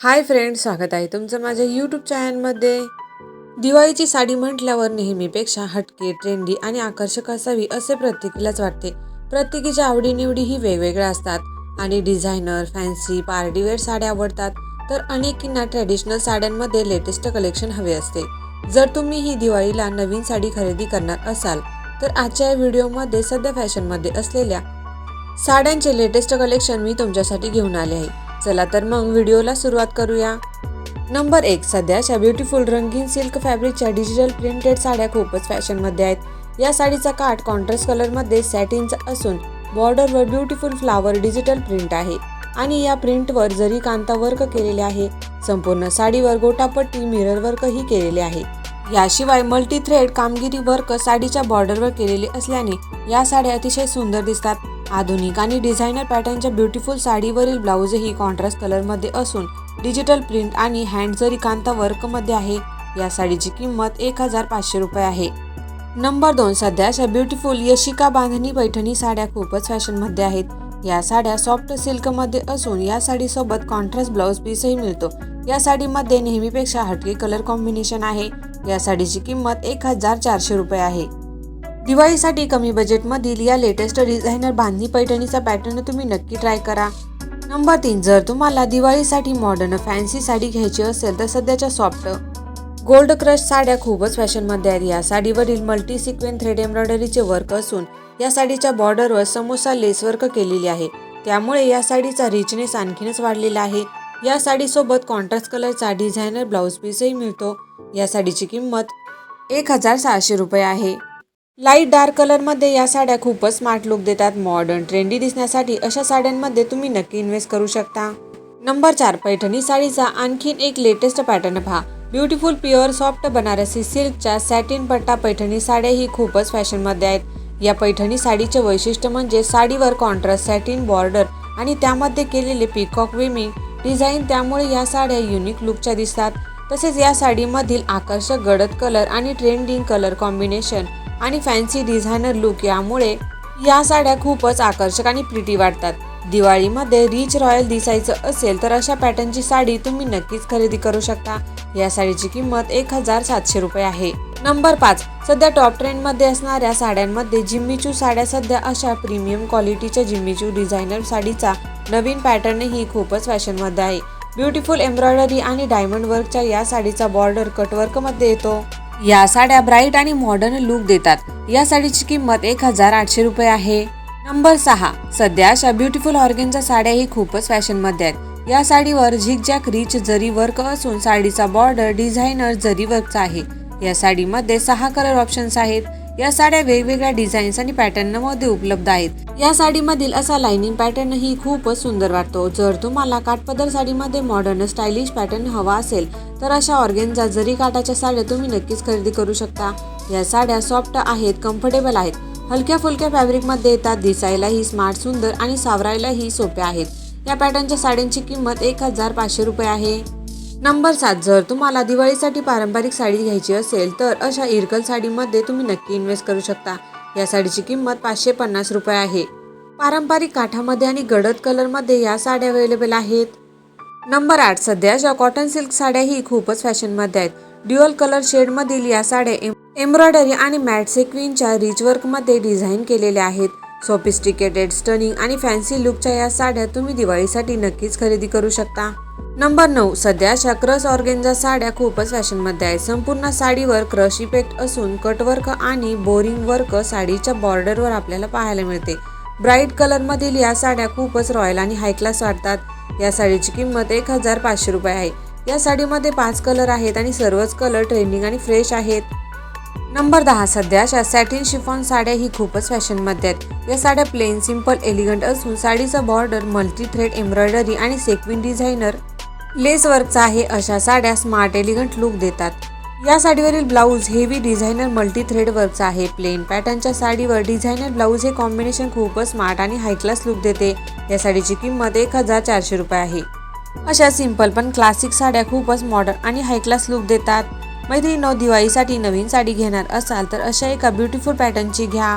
Hi friend स्वागत आहे तुमचं माझ्या यूट्यूब चॅनलमध्ये दिवाळीची साडी म्हटल्यावर नेहमीपेक्षा हटके ट्रेंडी आणि आकर्षक असावी असे प्रत्येकीलाच वाटते. प्रत्येकीच्या आवडीनिवडी ही वेगवेगळ्या असतात. आणि डिझायनर फॅन्सी पार्टीवेअर साड्या आवडतात. तर अनेकींना ट्रॅडिशनल साड्यांमध्ये लेटेस्ट कलेक्शन हवे असते. जर तुम्ही ही दिवाळीला नवीन साडी खरेदी करणार असाल तर आजच्या व्हिडिओमध्ये सध्या फॅशनमध्ये असलेल्या साड्यांचे लेटेस्ट कलेक्शन मी तुमच्यासाठी घेऊन आले आहे. चला तर मग व्हिडिओला सुरुवात करूया. नंबर एक सध्याच्या ब्युटिफुल रंगीन सिल्क फॅब्रिकच्या डिजिटल प्रिंटेड साड्या खूपच फॅशनमध्ये आहेत. या साडीचा काठ कॉन्ट्रास्ट कलरमध्ये सॅटिनचा असून बॉर्डरवर ब्युटिफुल फ्लावर डिजिटल प्रिंट आहे. आणि या प्रिंटवर जरी कांता वर्क केलेले आहे संपूर्ण साडीवर गोटापट्टी मिरर वर्कही केलेले आहे. याशिवाय मल्टी थ्रेड कामगिरी वर्क साडीच्या बॉर्डरवर केलेले असल्याने या साड्या अतिशय सुंदर दिसतात. आधुनिक आणि डिझायनर पॅटर्नच्या ब्युटिफुल साडीवरील ब्लाऊजही कॉन्ट्रास्ट कलरमध्ये असून डिजिटल प्रिंट आणि हँड कांता वर्कमध्ये आहे या साडीची किंमत एक हजार पाचशे रुपये आहे. नंबर दोन सध्याच्या ब्युटिफुल यशिका बांधणी पैठणी साड्या खूपच फॅशनमध्ये आहेत. या साड्या सॉफ्ट सिल्कमध्ये असून या साडीसोबत कॉन्ट्रास्ट ब्लाऊज पीसही मिळतो. या साडीमध्ये नेहमीपेक्षा हटके कलर कॉम्बिनेशन आहे. या साडीची किंमत एक हजार चारशे रुपये आहे. दिवाळीसाठी कमी बजेटमधील या लेटेस्ट डिझायनर बांधणी पैठणीचा पॅटर्न तुम्ही नक्की ट्राय करा. नंबर तीन जर तुम्हाला दिवाळीसाठी मॉडर्न फॅन्सी साडी घ्यायची असेल तर सध्याच्या सॉफ्ट गोल्ड क्रश साड्या खूपच फॅशनमध्ये आहेत. या साडीवरील मल्टी सिक्वेन थ्रेड एम्ब्रॉयडरीचे वर्क असून या साडीच्या बॉर्डरवर समोसा लेस वर्क केलेली आहे. त्यामुळे या साडीचा रिचनेस आणखीनच वाढलेला आहे. या साडीसोबत कॉन्ट्रास्ट कलरचा डिझायनर ब्लाऊज पीसही मिळतो. या साडीची किंमत एक हजार सहाशे रुपये आहे. लाइट डार्क कलरमध्ये या साड्या खूपच स्मार्ट लुक देतात मॉडर्न ट्रेंडी दिसण्यासाठी अशा साड्यांमध्ये तुम्ही नक्की इन्व्हेस्ट करू शकता. नंबर चार पैठणी साडीचा आणखीन एक लेटेस्ट पॅटर्न पहा. ब्युटिफुल प्युअर सॉफ्ट बनारसी सिल्कच्या सॅटिन पट्टा पैठणी साड्या ही खूपच फॅशनमध्ये आहेत. या पैठणी साडीचे वैशिष्ट्य म्हणजे साडीवर कॉन्ट्रास्ट सॅटिन बॉर्डर आणि त्यामध्ये केलेले पिकॉक विमिंग डिझाईन त्यामुळे या साड्या युनिक लुकच्या दिसतात. तसेच या साडीमधील आकर्षक गडद कलर आणि ट्रेंडिंग कलर कॉम्बिनेशन आणि फॅन्सी डिझायनर लुक यामुळे या साड्या खूपच आकर्षक आणि प्रिटी वाटतात. दिवाळीमध्ये रिच रॉयल दिसायचं असेल तर अशा पॅटर्नची साडी तुम्ही नक्कीच खरेदी करू शकता. या साडीची किंमत एक हजार सातशे रुपये आहे. नंबर पाच सध्या टॉप ट्रेंडमध्ये असणाऱ्या साड्यांमध्ये जिम्मीचू साड्या सध्या अशा प्रीमियम क्वालिटीच्या जिम्मीचू डिझायनर साडीचा नवीन पॅटर्नही खूपच फॅशनमध्ये आहे. ब्युटिफुल एम्ब्रॉयडरी आणि डायमंड वर्कच्या या साडीचा बॉर्डर कटवर्कमध्ये येतो. या साड्या ब्राईट आणि मॉडर्न लुक देतात. या साडीची किंमत एक हजार आठशे रुपये आहे. नंबर सहा सध्या अशा ब्युटिफुल ऑर्गेनच्या साड्याही खूपच फॅशनमध्ये आहेत. या साडीवर झिकझॅक रिच जरी वर्क असून साडीचा बॉर्डर डिझायनर जरी वर्कचा आहे. या साडीमध्ये सहा कलर ऑप्शन्स आहेत. या साड्या वेगवेगळ्या डिझाईन्स आणि पॅटर्नमध्ये उपलब्ध आहेत. या साडीमधील असा लाइनिंग पॅटर्न ही खूपच सुंदर वाटतो. जर तुम्हाला काठपदर साडीमध्ये मॉडर्न स्टायलिश पॅटर्न हवा असेल तर अशा ऑर्गेनचा जरी काटाच्या साड्या तुम्ही नक्कीच खरेदी करू शकता. या साड्या सॉफ्ट आहेत कम्फर्टेबल आहेत. हलक्या फुलक्या फॅब्रिकमध्ये येतात दिसायलाही स्मार्ट सुंदर आणि सावरायलाही सोप्या आहेत. या पॅटर्नच्या साड्यांची किंमत एक हजार पाचशे रुपये आहे. नंबर सात जर तुम्हाला दिवाळीसाठी पारंपरिक साडी घ्यायची असेल तर अशा इरकल साडीमध्ये तुम्ही नक्की इन्व्हेस्ट करू शकता. या साडीची किंमत पाचशे पन्नास रुपये आहे. पारंपरिक काठामध्ये आणि गडद कलरमध्ये या साड्या अवेलेबल आहेत. नंबर आठ सध्याच्या कॉटन सिल्क साड्याही खूपच फॅशनमध्ये आहेत. ड्युअल कलर शेडमधील या साड्या एम एम्ब्रॉयडरी आणि मॅट सेक्विनच्या रिच वर्कमध्ये डिझाईन केलेल्या आहेत. सोफिस्टिकेटेड स्टनिंग आणि फॅन्सी लुकच्या या साड्या तुम्ही दिवाळीसाठी नक्कीच खरेदी करू शकता. नंबर नऊ सध्याच्या क्रस ऑर्गेनच्या साड्या खूपच फॅशनमध्ये आहेत. संपूर्ण साडीवर क्रश इफेक्ट असून कटवर्क आणि बोरिंग वर्क साडीच्या बॉर्डरवर आपल्याला पाहायला मिळते. ब्राईट कलरमधील या साड्या खूपच रॉयल आणि हाय क्लास वाटतात. या साडीची किंमत एक हजार पाचशे रुपये आहे. या साडीमध्ये पाच कलर आहेत आणि सर्वच कलर ट्रेंडिंग आणि फ्रेश आहेत. नंबर दहा सध्याच्या सॅटिन शिफॉन साड्या ही खूपच फॅशनमध्ये आहेत. या साड्या प्लेन सिंपल एलिगंट असून साडीचा बॉर्डर मल्टी थ्रेड एम्ब्रॉयडरी आणि सेक्विन डिझायनर लेस वर्कचा आहे अशा साड्या स्मार्ट एलिगंट लुक देतात. या साडीवरील blouse heavy designer multi thread वर्कचा आहे प्लेन पॅटर्नच्या साडीवर डिझायनर ब्लाऊज हे कॉम्बिनेशन खूपच स्मार्ट आणि हाय क्लास लुक देते. या साडीची किंमत एक हजार चारशे रुपये आहे. अशा सिंपल पण क्लासिक साड्या खूपच मॉडर्न आणि हाय क्लास लुक देतात. मैत्रिणी दिवाळीसाठी नवीन साडी घेणार असाल तर अशा एका ब्युटिफुल पॅटर्नची घ्या.